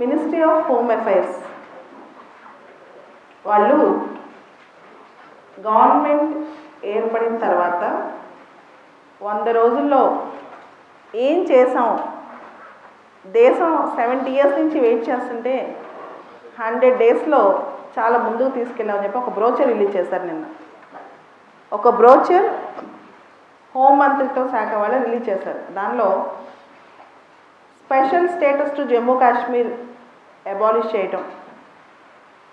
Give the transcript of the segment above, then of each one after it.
Ministry of home affairs వాళ్ళు government ఏర్పడిన తర్వాత వంద రోజుల్లో ఏం చేసాం? దేశం సెవెంటీ ఇయర్స్ నుంచి వెయిట్ చేస్తుంటే హండ్రెడ్ డేస్లో చాలా ముందుకు తీసుకెళ్ళామని చెప్పి ఒక బ్రోచర్ రిలీజ్ చేశారు నిన్న. ఒక బ్రోచర్ హోం మంత్రిత్వ శాఖ వాళ్ళు రిలీజ్ చేశారు. దానిలో special status to Jammu Kashmir abolish చేయటం.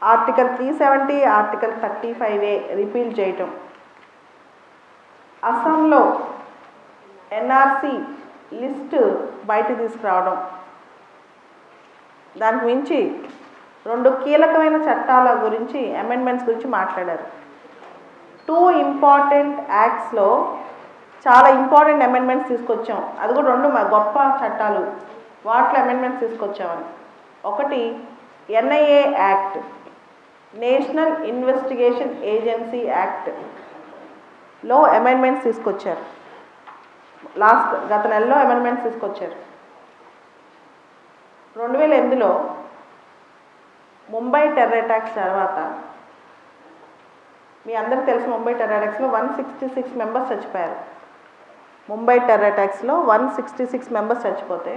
Article three seventy article thirty five A repeal చేయటం. అస్సాంలో ఎన్ఆర్సి లిస్ట్ బయట తీసుకురావడం. దానికి మించి రెండు కీలకమైన చట్టాల గురించి అమెండ్మెంట్స్ గురించి మాట్లాడారు. టూ ఇంపార్టెంట్ యాక్ట్స్లో చాలా ఇంపార్టెంట్ అమెండ్మెంట్స్ తీసుకొచ్చాం. అది కూడా రెండు గొప్ప చట్టాలు. వాటిలో అమెండ్మెంట్స్ తీసుకొచ్చామని. ఒకటి NIA act national investigation agency యాక్ట్లో అమెండ్మెంట్స్ తీసుకొచ్చారు. లాస్ట్ గత నెలలో అమెండ్మెంట్స్ తీసుకొచ్చారు. రెండు వేల ఎనిమిదిలో ముంబై టెర్రర్ అటాక్స్ తర్వాత మీ అందరికీ తెలుసు ముంబై టెర్రర్ అటాక్స్లో వన్ సిక్స్టీ సిక్స్ మెంబర్స్ చచ్చిపోయారు. ముంబై టెర్రర్ అటాక్స్లో వన్ సిక్స్టీ సిక్స్ మెంబర్స్ చచ్చిపోతే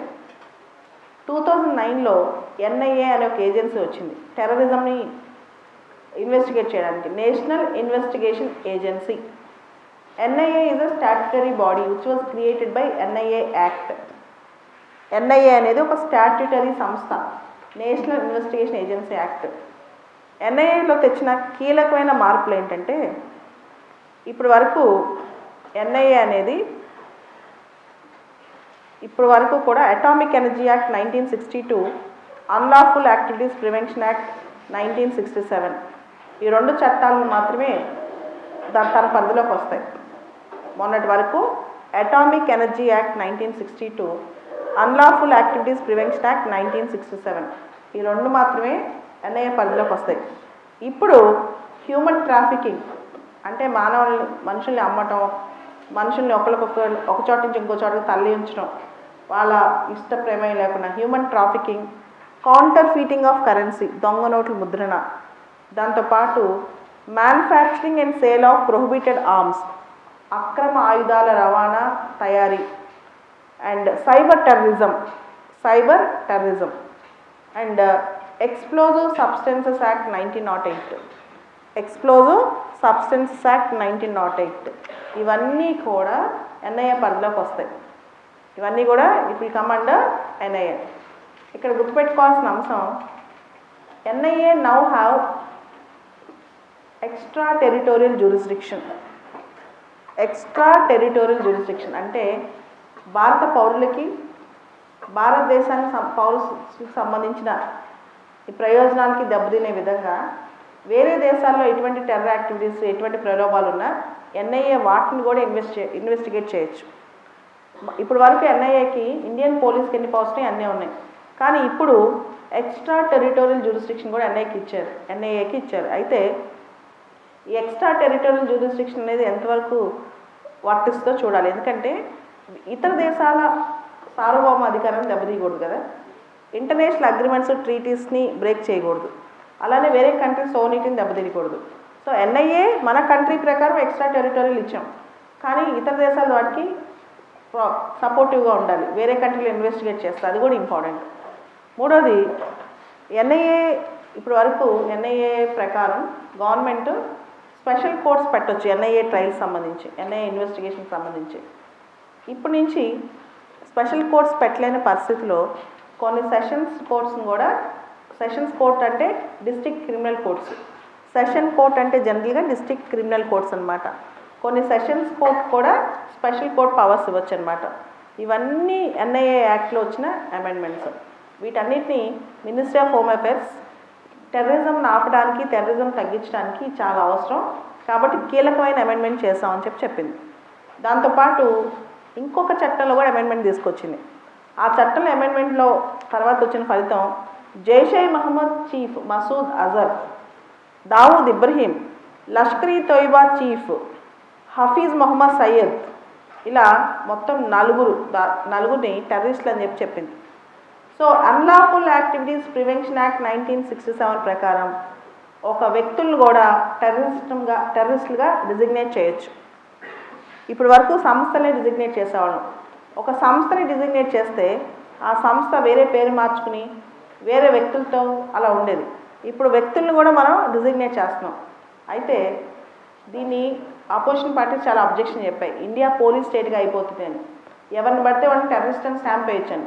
టూ థౌజండ్ నైన్లో ఎన్ఐఏ అనే ఒక ఏజెన్సీ వచ్చింది. టెర్రరిజంని ఇన్వెస్టిగేట్ చేయడానికి. National investigation agency. NIA is a statutory body which was created by NIA act NIA అనేది ఒక స్టాట్యుటరీ సంస్థ. నేషనల్ ఇన్వెస్టిగేషన్ ఏజెన్సీ యాక్ట్ ఎన్ఐఏలో తెచ్చిన కీలకమైన మార్పులు ఏంటంటే ఇప్పుడు వరకు ఎన్ఐఏ అనేది ఇప్పుడు వరకు కూడా atomic energy act nineteen sixty two unlawful activities prevention act nineteen sixty seven ఈ రెండు చట్టాలను మాత్రమే దాని తన పరిధిలోకి వస్తాయి. మొన్నటి వరకు atomic energy act nineteen sixty two unlawful activities prevention act nineteen sixty seven ఈ రెండు మాత్రమే ఎన్ఐఏ పరిధిలోకి వస్తాయి. ఇప్పుడు హ్యూమన్ ట్రాఫికింగ్ అంటే మానవుల్ని మనుషుల్ని అమ్మటం మనుషుల్ని ఒకరికొకరు ఒక చోట నుంచి ఇంకో చోటకి తల్లి ఉంచడం వాళ్ళ ఇష్ట ప్రమేయం లేకుండా human trafficking counterfeiting of currency దొంగ నోట్ల ముద్రణ. దాంతోపాటు manufacturing and sale of prohibited arms అక్రమ ఆయుధాల రవాణా తయారీ and cyber terrorism cyber terrorism and explosive substances act nineteen nought eight explosive substances act nineteen nought eight ఇవన్నీ కూడా ఎన్ఐఏ పరిధిలోకి వస్తాయి. ఇవన్నీ కూడా ఇప్పుడు కమాండ్ ఎన్ఐఏ ఇక్కడ గుర్తుపెట్టుకోవాల్సిన అంశం NIA now have extra territorial jurisdiction extra territorial jurisdiction అంటే భారత పౌరులకి భారతదేశానికి సం- పౌరులకు సంబంధించిన ఈ ప్రయోజనాలకి దెబ్బతినే విధంగా వేరే దేశాల్లో ఎటువంటి టెర్రర్ యాక్టివిటీస్ ఎటువంటి ప్రలోభాలు ఉన్నా ఎన్ఐఏ వాటిని కూడా ఇన్వెస్ట్ ఇన్వెస్టిగేట్ చేయొచ్చు. ఇప్పుడు వరకు ఎన్ఐఏకి ఇండియన్ పోలీస్కి ఎన్ని పవర్స్ ఉన్నాయి అన్నీ ఉన్నాయి. కానీ ఇప్పుడు ఎక్స్ట్రా టెరిటోరియల్ జ్యూరిస్డిక్షన్ కూడా ఎన్ఐకి ఇచ్చారు. ఎన్ఐఏకి ఇచ్చారు. అయితే ఈ ఎక్స్ట్రా టెరిటోరియల్ జ్యూరిస్డిక్షన్ అనేది ఎంతవరకు వర్తిస్తుందో చూడాలి. ఎందుకంటే ఇతర దేశాల సార్వభౌమ అధికారాన్ని దెబ్బతీయకూడదు కదా. ఇంటర్నేషనల్ అగ్రిమెంట్స్ ట్రీటీస్ని బ్రేక్ చేయకూడదు. అలానే వేరే కంట్రీ సోనీటిని దెబ్బతీయకూడదు. సో ఎన్ఐఏ మన కంట్రీ ప్రకారం ఎక్స్ట్రా టెరిటోరియల్ ఇచ్చాం. కానీ ఇతర దేశాల వాటికి సపోర్టివ్గా ఉండాలి. వేరే కంట్రీలో ఇన్వెస్టిగేట్ చేస్తే అది కూడా ఇంపార్టెంట్ మూడోది ఎన్ఐఏ ఇప్పుడు వరకు ఎన్ఐఏ ప్రకారం గవర్నమెంట్ స్పెషల్ కోర్ట్స్ పెట్టొచ్చు ఎన్ఐఏ ట్రయల్స్ సంబంధించి ఎన్ఐఏ ఇన్వెస్టిగేషన్ సంబంధించి. ఇప్పటి నుంచి స్పెషల్ కోర్ట్స్ పెట్టలేని పరిస్థితిలో కొన్ని సెషన్స్ కోర్ట్స్ని కూడా సెషన్స్ కోర్ట్ అంటే district criminal courts session court అంటే జనరల్గా డిస్టిక్ క్రిమినల్ కోర్ట్స్ అన్నమాట. కొన్ని సెషన్స్ కోర్ట్ కూడా స్పెషల్ కోర్ట్ పవర్స్ ఇవ్వచ్చు అనమాట ఇవన్నీ ఎన్ఐఏ యాక్ట్లో వచ్చిన అమెండ్మెంట్స్. వీటన్నిటిని ministry of home affairs terrorism ఆపడానికి టెర్రరిజం తగ్గించడానికి చాలా అవసరం. కాబట్టి కీలకమైన అమెండ్మెంట్ చేస్తామని చెప్పి చెప్పింది. దాంతోపాటు ఇంకొక చట్టంలో కూడా అమెండ్మెంట్ తీసుకొచ్చింది. ఆ చట్టంలో అమెండ్మెంట్లో తర్వాత వచ్చిన ఫలితం జైషే మహమ్మద్ చీఫ్ మసూద్ అజర్ దావూద్ ఇబ్రహీం లష్కరీ తోయిబా చీఫ్ హఫీజ్ మొహమ్మద్ సయ్యద్ ఇలా మొత్తం నలుగురు నలుగురిని టెర్రరిస్టులు అని చెప్పి చెప్పింది. So unlawful activities prevention act nineteen sixty seven ప్రకారం ఒక వ్యక్తులను కూడా టెర్రరిస్ట్గా టెర్రరిస్టులుగా డిజిగ్నేట్ చేయొచ్చు. ఇప్పటి వరకు సంస్థనే డిజిగ్నేట్ చేసేవాళ్ళం. ఒక సంస్థని డిజిగ్నేట్ చేస్తే ఆ సంస్థ వేరే పేరు మార్చుకుని వేరే వ్యక్తులతో అలా ఉండేది. ఇప్పుడు వ్యక్తులను కూడా మనం డిజిగ్నేట్ చేస్తున్నాం. అయితే దీన్ని ఆపోజిషన్ పార్టీస్ చాలా అబ్జెక్షన్ చెప్పాయి. ఇండియా పోలీస్ స్టేట్గా అయిపోతుంది అని. ఎవరిని పడితే వాళ్ళని టెర్రరిస్ట్ అని స్టాంప్ వేయొచ్చని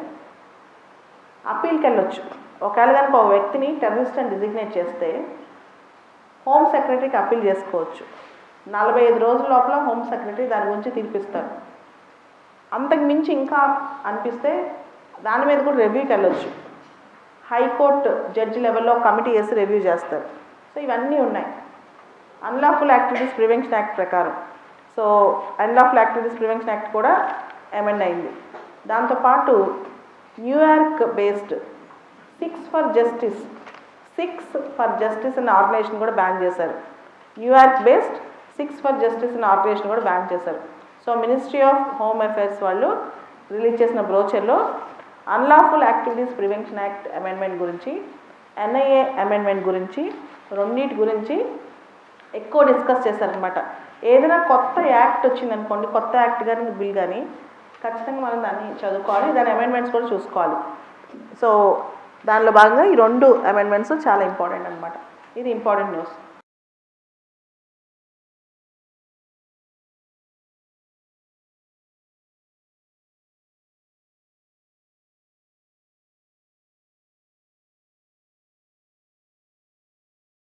అప్పీల్కి వెళ్ళొచ్చు. ఒకవేళ కనుక ఒక వ్యక్తిని టెర్రరిస్ట్ అని డిజిగ్నేట్ చేస్తే హోమ్ సెక్రటరీకి అప్పీల్ చేసుకోవచ్చు. నలభై ఐదు రోజుల లోపల హోమ్ సెక్రటరీ దాని గురించి తీర్పిస్తారు. అంతకు మించి ఇంకా అనిపిస్తే దాని మీద కూడా రివ్యూకి వెళ్ళొచ్చు. హైకోర్టు జడ్జి లెవెల్లో కమిటీ వేసి రివ్యూ చేస్తారు. సో ఇవన్నీ ఉన్నాయి. అన్లాఫుల్ యాక్టివిటీస్ ప్రివెన్షన్ యాక్ట్ ప్రకారం. So unlawful activities prevention act కూడా అమెండ్ అయింది. దాంతోపాటు New York based Sikhs for justice Sikhs for justice అనే ఆర్గనైజేషన్ కూడా బ్యాన్ చేశారు. New York based Sikhs for justice అనే ఆర్గనైజేషన్ కూడా బ్యాన్ చేశారు. So ministry of home affairs వాళ్ళు రిలీజ్ చేసిన బ్రోచర్లో unlawful activities prevention act amendment గురించి ఎన్ఐఏ అమెండ్మెంట్ గురించి రెండింటి గురించి ఎక్కువ డిస్కస్ చేశారనమాట ఏదైనా కొత్త యాక్ట్ వచ్చిందనుకోండి కొత్త యాక్ట్ కానీ బిల్ కానీ ఖచ్చితంగా మనం దాన్ని చదువుకోవాలి దాని అమెండ్మెంట్స్ కూడా చూసుకోవాలి. సో దానిలో భాగంగా ఈ రెండు అమెండ్మెంట్స్ చాలా ఇంపార్టెంట్ అనమాట ఇది ఇంపార్టెంట్ న్యూస్